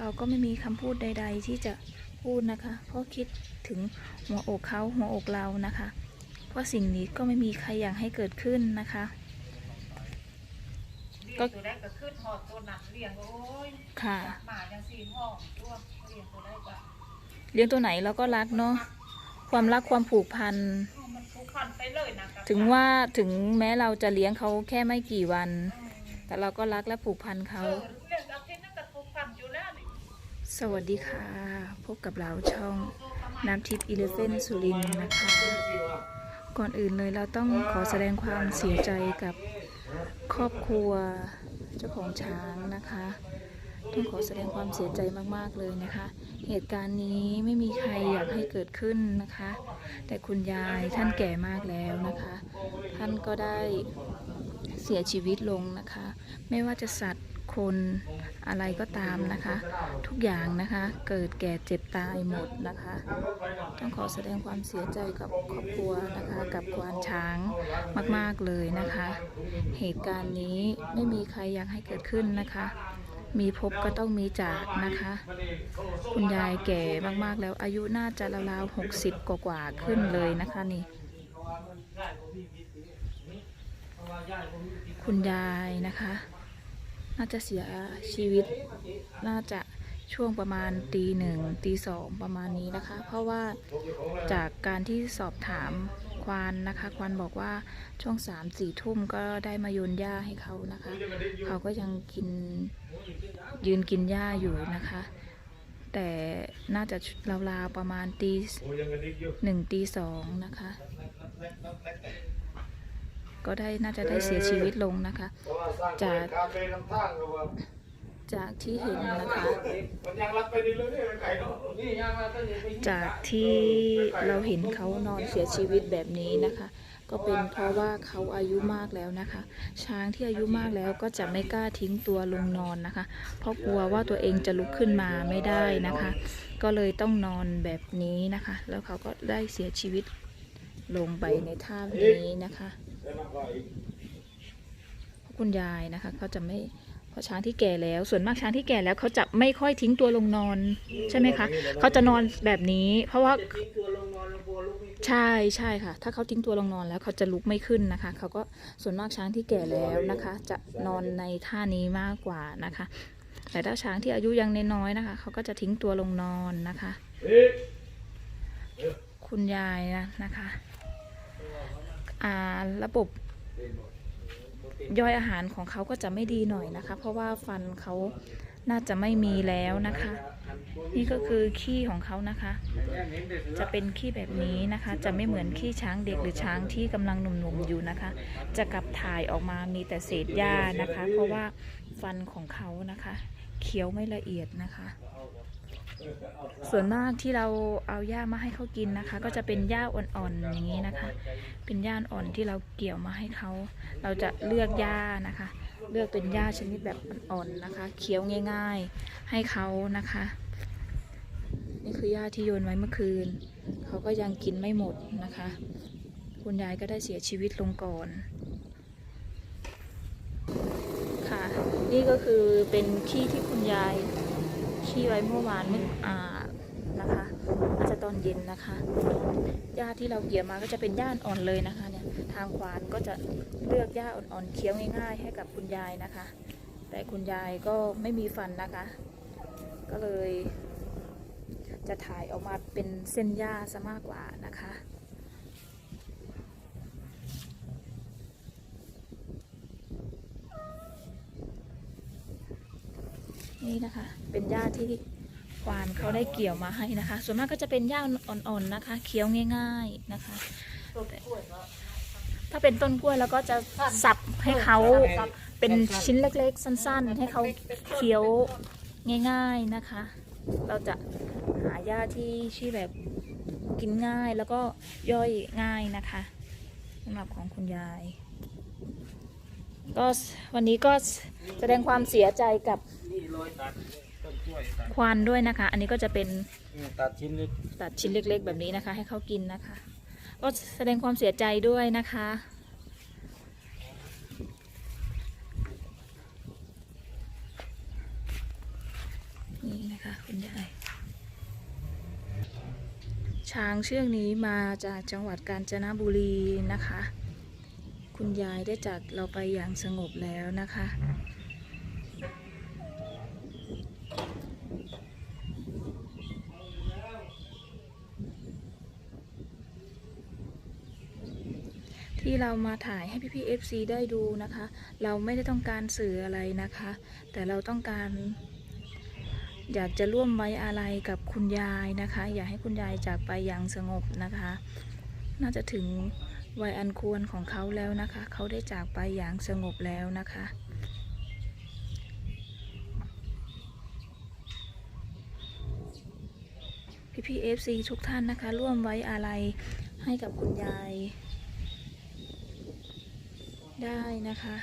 เราก็ไม่มีคำพูดใด ๆ ที่จะพูดนะคะ เพราะคิดถึงหัวอกเขาหัวอกเรานะคะ เพราะสิ่งนี้ก็ไม่มีใครอยากให้เกิดขึ้นนะคะเลี้ยงตัวได้ก็ขึ้นหอดตัวหนักเลี้ยงโอ้ยค่ะหมาจังสี่ห้องตัวเลี้ยงตัวได้ก็เลี้ยงตัวไหนเราก็รักเนาะความรักความผูกพันเอามันผูกพันไปเลยนะกับถึงว่าถึงแม้เราจะเลี้ยงเขาแค่ไม่กี่วัน แต่เราก็รักและผูกพันเอเขา สวัสดีค่ะ พบกับเราช่องน้ำทิพย์อีเลฟเว่นสุรินทร์นะคะ ก่อนอื่นเลยเราต้องขอแสดงความเสียใจกับครอบครัวเจ้าของช้างนะคะ ต้องขอแสดงความเสียใจมากๆเลยนะคะ เหตุการณ์นี้ไม่มีใครอยากให้เกิดขึ้นนะคะ แต่คุณยายท่านแก่มากแล้วนะคะ ท่านก็ได้เสียชีวิตลงนะคะ ไม่ว่าจะสัตว์ คนอะไรก็ตามนะคะ ทุกอย่างนะคะ เกิดแก่เจ็บตายหมดนะคะ ต้องขอแสดงความเสียใจกับครอบครัวนะคะ กับควานช้างมาก ๆเลยนะคะ เหตุการณ์นี้ไม่มีใครอยากให้เกิดขึ้นนะคะ มีพบก็ต้องมีจากนะคะ คุณยายแก่มากๆแล้วอายุน่าจะราวๆหกสิบกว่าๆขึ้นเลยนะคะนี่คุณยายนะคะ น่าจะเสียชีวิต น่าจะช่วงประมาณตีหนึ่งตีสองประมาณนี้นะคะ เพราะว่าจากการที่สอบถามควานนะคะ ควานบอกว่าช่วงสามสี่ทุ่มก็ได้มาโยนหญ้าให้เขานะคะ เขาก็ยังกินยืนกินหญ้าอยู่นะคะ แต่น่าจะราวๆประมาณตีหนึ่งตีสองนะคะ ก็ได้น่าจะได้เสียชีวิตลงนะคะ จากจากที่เห็นนะคะจากที่เราเห็นเขานอนเสียชีวิตแบบนี้นะคะ ก็เป็นเพราะว่าเขาอายุมากแล้วนะคะ ช้างที่อายุมากแล้วก็จะไม่กล้าทิ้งตัวลงนอนนะคะ เพราะกลัวว่าตัวเองจะลุกขึ้นมาไม่ได้นะคะ ก็เลยต้องนอนแบบนี้นะคะ แล้วเขาก็ได้เสียชีวิต ลงไปในท่านี้นะคะพราะคุณยายนะคะเขาจะไม่เพราะช้างที่แก่แล้ว ส่วนมากช้างที่แก่แล้วเขาจะไม่ค่อยทิ้งตัวลงนอน ใช่ไหมคะเขาจะนอนแบบนี้ เพราะว่าใช่ใช่ค่ะ ถ้าเขาทิ้งตัวลงนอนแล้วเขาจะลุกไม่ขึ้นนะคะเขาก็ส่วนมากช้างที่แก่แล้วนะคะ จะนอนในท่านี้มากกว่านะคะ แต่ถ้าช้างที่อายุยังน้อยๆนะคะเขาก็จะทิ้งตัวลงนอนนะคะ คุณยายนะนะคะ ระบบย่อยอาหารของเขาก็จะไม่ดีหน่อยนะคะ เพราะว่าฟันเขาน่าจะไม่มีแล้วนะคะ นี่ก็คือขี้ของเขานะคะ จะเป็นขี้แบบนี้นะคะ จะไม่เหมือนขี้ช้างเด็กหรือช้างที่กำลังหนุ่มๆอยู่นะคะ จะกลับถ่ายออกมามีแต่เศษหญ้านะคะ เพราะว่าฟันของเขานะคะเคี้ยวไม่ละเอียดนะคะ ส่วนมากที่เราเอาหญ้ามาให้เขากินนะคะ ก็จะเป็นหญ้าอ่อนๆอย่างนี้นะคะ เป็นหญ้าอ่อนที่เราเกี่ยวมาให้เขา เราจะเลือกหญ้านะคะ เลือกเป็นหญ้าชนิดแบบอ่อนๆนะคะ เคี้ยวง่าย ๆให้เขานะคะ นี่คือหญ้าที่โยนไว้เมื่อคืน เขาก็ยังกินไม่หมดนะคะ คุณยายก็ได้เสียชีวิตลงก่อนค่ะ นี่ก็คือเป็นขี้ที่คุณยาย ขี้ไว้เมื่อวานเมื่ออานะคะอาจจะตอนเย็นนะคะหญ้าที่เราเกี่ยวมาก็จะเป็นหญ้าอ่อนเลยนะคะเนี่ยทางควานก็จะเลือกหญ้าอ่อนๆเคี้ยวง่าย ๆ ให้กับคุณยายนะคะ แต่คุณยายก็ไม่มีฟันนะคะ ก็เลย จะถ่ายออกมาเป็นเส้นหญ้าซะมากกว่านะคะ นี่นะคะ เป็นหญ้าที่ควานเขาได้เกี่ยวมาให้นะคะ ส่วนมากก็จะเป็นหญ้าอ่อนๆนะคะ เคี้ยวง่าย ๆนะคะ ถ้าเป็นต้นกล้วยแล้วก็จะสับให้เขาเป็นชิ้นเล็กๆ สั้นๆ ให้เขาเคี้ยวง่ายๆนะคะ เราจะหาหญ้าที่ที่แบบกินง่ายแล้วก็ย่อยง่ายนะคะสำหรับของคุณยาย ก็วันนี้ก็แสดงความเสียใจกับ นี่รอยตัดต้นกล้วยตัดควานด้วยนะคะ อันนี้ก็จะเป็นนี่ตัดชิ้นเล็กตัดชิ้นเล็ก ๆ แบบนี้นะคะ ให้เขากินนะคะ ก็แสดงความเสียใจด้วยนะคะ นี่นะคะนะคะคุณยายช้างเชือกนี้มาจากจังหวัดกาญจนบุรีนะคะ คุณยายได้จากเราไปอย่างสงบแล้วนะคะ เรามาถ่ายให้พี่พี่ๆ FC ได้ดูนะคะ เราไม่ได้ต้องการสื่ออะไรนะคะ แต่เราต้องการ อยากจะร่วมไว้อาลัยกับคุณยายนะคะ อยากให้คุณยายจากไปอย่างสงบนะคะ น่าจะถึงวัยอันควรของเขาแล้วนะคะ เขาได้จากไปอย่างสงบแล้วนะคะพี่พี่เอฟซีทุกท่านนะคะ ร่วมไว้อาลัยให้กับคุณยาย ได้นะคะ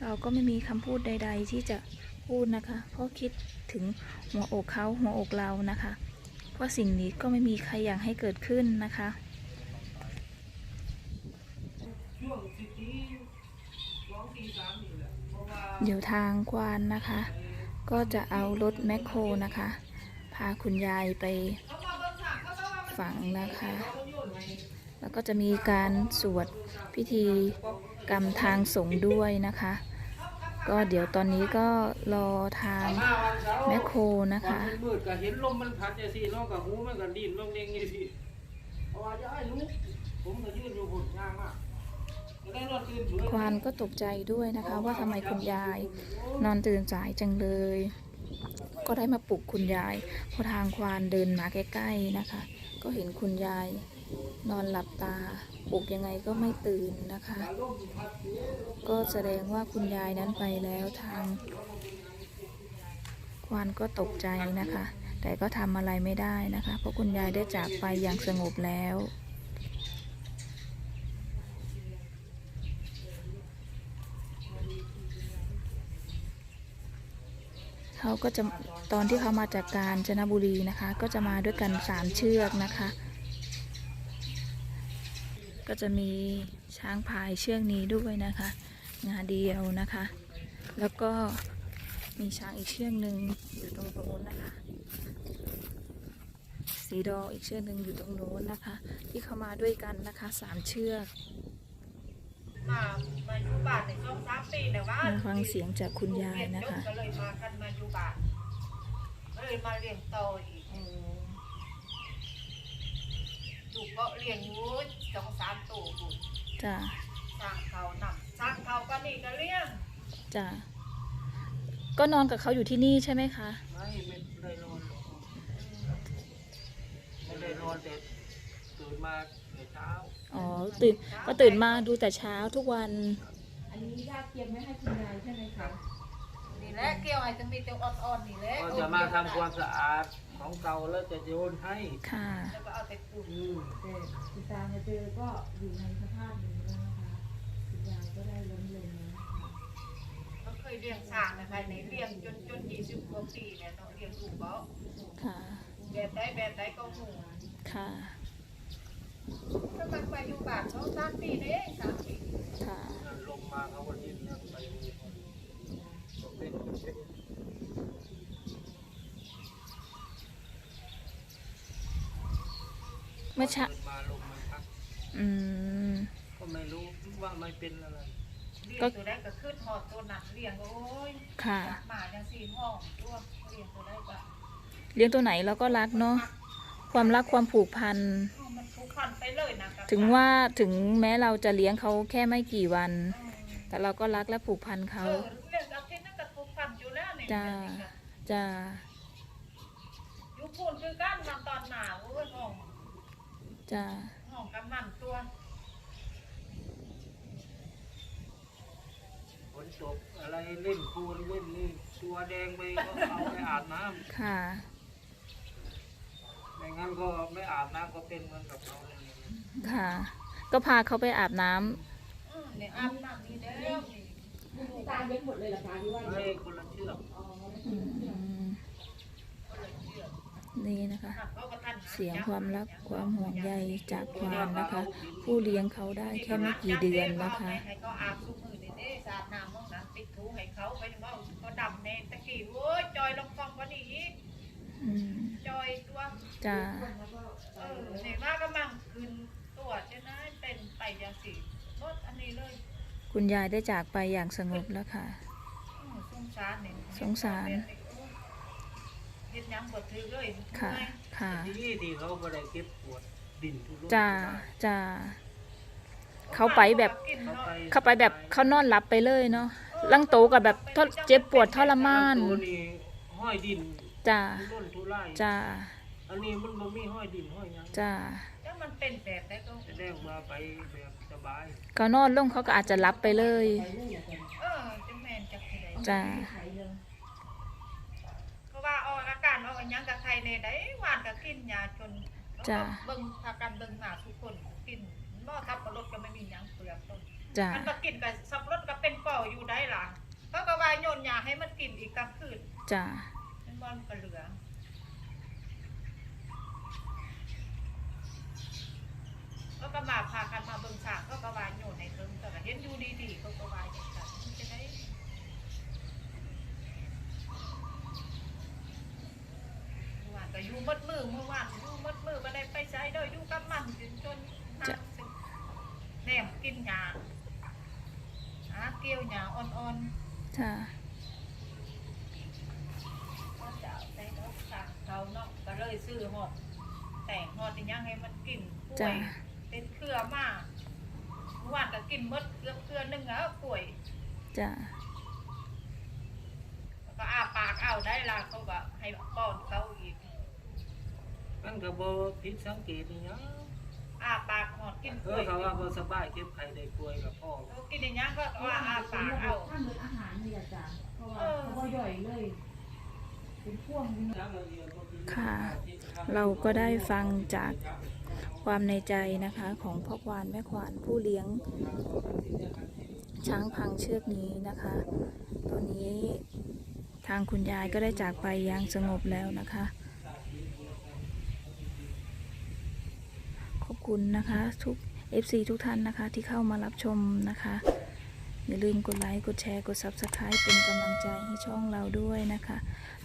เราก็ไม่มีคำพูดใด ๆ ที่จะพูดนะคะ เพราะคิดถึงหัวอกเขาหัวอกเรานะคะ เพราะสิ่งนี้ก็ไม่มีใครอยากให้เกิดขึ้นนะคะเพราะว่าเดี๋ยวทางควานนะคะ ก็จะเอารถแมคโครนะคะ พาคุณยายไปฝังนะคะ แล้วก็จะมีการสวดพิธีกรรมทางสงฆ์ด้วยนะคะ ก็เดี๋ยวตอนนี้ก็รอทางมาวันเสาร์แมคโครนะคะวันมืดก็เห็นลมมันพัดอย่างสิเนาะกับหูมันก็ดิ้นลงเด้งอย่างสิเพราะว่าจะให้รู้ผมก็ยืนอยู่บนยางมากก็ได้นอนตื่นเบื่อควานก็ตกใจด้วยนะคะ ว่าทำไมคุณยายนอนตื่นสายจังเลย ก็ได้มาปลุกคุณยายพอทางควานเดินมาใกล้ๆนะคะ ก็เห็นคุณยาย นอนหลับตาปลุกยังไงก็ไม่ตื่นนะคะ ก็แสดงว่าคุณยายนั้นไปแล้วทาง ควานก็ตกใจนะคะ แต่ก็ทำอะไรไม่ได้นะคะ เพราะคุณยายได้จากไปอย่างสงบแล้วเขาก็จะตอนที่เขามาจากกาญจนบุรีนะคะ ก็จะมาด้วยกันสามเชือกนะคะ ก็จะมีช้างพายเชือกนี้ด้วยนะคะ งาเดียวนะคะ แล้วก็มีช้างอีกเชือกหนึ่งอยู่ตรงโน้นนะคะ สีดออีกเชือกหนึ่งอยู่ตรงโน้นนะคะ ที่เขามาด้วยกันนะคะสามเชือกมามาอยู่บ้านในช่วงสามปีแต่ว่ามาฟังเสียงจากคุณยายนะคะก็เลยมากันมาอยู่บ้านก็เลยมาเลี้ยงโตอีกอยู่ก็เลี้ยงงูสองสามตัวบุญ จ้ะสร้างเขานำสร้างเขาก็นี่ก็เลี้ยงจ้ะก็นอนกับเขาอยู่ที่นี่ใช่ไหมคะ ไม่ไม่ได้นอนหรอกไม่ได้นอนแต่ตื่นมาแต่เช้าอ๋อตื่นก็ตื่นมาดูแต่เช้าทุกวัน อันนี้ญาติเตรียมไว้ให้คุณยายใช่ไหมคะนี่ แหละเกี่ยวไอ้จะมีแต่อ่อนๆนี่แหละก็จะมาทำความสะอาดของเก่าแล้วจะโยนให้ค่ะ แล้วก็เอาแต่ปุ๋ยอืมแต่คุณตามาเจอก็อยู่ในสภาพนี้แล้วนะคะคุณยายก็ได้ล้มลงแล้วนะคะเขาเคยเลี้ยงช้างนะคะในเลี้ยงจนจนยี่สิบกว่าปีเนี่ยเนาะเลี้ยงลูกเขาค่ะ แบบใดแบบใดก็หูค่ะ ถ้ามันไปอยู่บ้านเขาสามปีนี่เองสามปีค่ะ ลงมาเขาวันนี้เนี่ยไปดูก็เป็นเป็น เมื่อเช้าเดินมาลงมาพักอืม ก็ไม่รู้ว่าไม่เป็นอะไรเลี้ยงก็ ตัวได้ก็ขึ้นหอดตัวหนักเลี้ยงโอ้ยค่ะหมาจังสี่ห้องตัวเลี้ยงตัวได้ก็เลี้ยงตัวไหนเราก็รักเนาะความรักความผูกพัน เอามันผูกพันไปเลยนะกับถึงว่าถึงแม้เราจะเลี้ยงเขาแค่ไม่กี่วัน เออแต่เราก็รักและผูกพันเขา เออเลี้ยงเอาที่นั่นก็ผูกพันอยู่แล้วนี่จ้า จะ อยู่พูนคือกันมันตอนหนาวโอ้ยห้อง จะห้องกำนันตัวฝนตกอะไรเล่นคูนเล่นนี่ตัวแดงไปก็เอาไปอาบน้ค่ะำไม่งั้นก็ไม่อาบน้ำก็เป็นเหมือนกับเขาเลยค่ะ ก็พาเขาไปอาบน้ำอืมเนี่ยอาบน้ำนี่แล้วนี่คุณตาเลี้ยงหมดเลยเหรอคะที่ว่าให้คนละเชือกอ๋ออืม นี่นะคะเขาก็ทันหาเสียงความรักความห่วงใยจากควานนะคะ ผู้เลี้ยงเขาได้แค่ไม่กี่เดือนนะคะให้เขาอาบทุกมือนี่เด้สาดน้ำมองนั้นปิดถูให้เขาไปมองเขาดำในตะกี้โอ้ยจอยลงฟองก็จ้าแล้วก็เออเนี่ยว่าก็มั่งคืนตัวใช่ไหมเป็นไปอย่างสิรถอันนี้เลย คุณยายได้จากไปอย่างสงบแล้วค่ะอืมสงสารเนี่ยสงสาร เฮ็ดหยังบ่ถือเลยค่ะเมื่อยค่ะที่ที่เขาบ่ได้เก็บปวดดินทุรนจ้า จ้า เขาไปแบบ กินเขาเนาะไปเข้าไปแบบเขานอนหลับไปเลยเนาะลังโตกับแบบทรเจ็บปวดทรมาน ตัวนี้ห้อยดินจ้า ทุรนทุรายจ้า อันนี้มันบ่มีห้อยดินห้อยหยังจ้า แล้วมันเป็นแบบได้ก็แสดงว่าไปแบบสบายก็นอนลงเขาก็อาจจะหลับไปเลยไปเรื่อยๆกันเออจังแม่นจักสิได้จ้า ยังกับใครเนี่ยได้หวานก็กินยาจนจ้ะ เบิ่งพากันเบิ่งหน้าทุกคนกินบ่ทับกับรถก็ไม่มีหยังเปลือกต้นจ้ามันมากินกับสับรถก็เป็นเป่าอยู่ได้ล่ะเขาก็ว่าโยนยาให้มันกินอีกกลางคืนจ้ามันบ่มันก็เหลือก็ก็มาพากันมาเบิ่งฉากก็ก็ว่าโยนในเทิงแต่ก็เห็นอยู่ดีๆเขาก็ว่าจังซั่นมันจะได้เมื่อวานก็อยู่มัดมือ เมื่อวานอยู่มัดมือบ่ได้ไปใช้เด้ออยู่กับมันจนจนน้ำสิแหนมกินหญ้าหาเกี่ยวหญ้าอ่อนๆจ้าก็จะเอาไปเอาสั่งเขาเนาะก็เลยซื้อหอดแต่งหอดที่ยังให้มันกินกล้วจ้ายเป็นเครือมากเมื่อวานก็กินมดเกลือเครือหนึงแล้วกล้วย จ้าแล้วก็อาปากเอาได้ละเขาก็ให้ป้อนเขาอีก มันก็บ่ผิดสังเกตนี่หยังอาปากหอดกินกเอล้อวยเขาว่าบ่สบายเก็บไข้ได้ป่วยกับพ่อเขากินอย่างนี้ก็ว่าอาปากเอาท่านเป็นอาหารนี่แหละจ้ะเพราะว่าเขาก็ย่อยเลย เป็นพ่วงนี่ ค่ะ เราก็ได้ฟังจากความในใจนะคะ ของพ่อควานแม่ควานผู้เลี้ยง ช้างพังเชือกนี้นะคะ ตอนนี้ทางคุณยายก็ได้จากไปอย่างสงบแล้วนะคะ ขอบ คุณนะคะทุก FC ทุกท่านนะคะที่เข้ามารับชมนะคะ อย่าลืมกดไลค์กดแชร์กด Subscribe เป็นกำลังใจให้ช่องเราด้วยนะคะ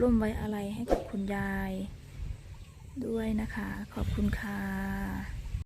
ร่วมไว้อะไรให้กับคุณยายด้วยนะคะ ขอบคุณค่ะ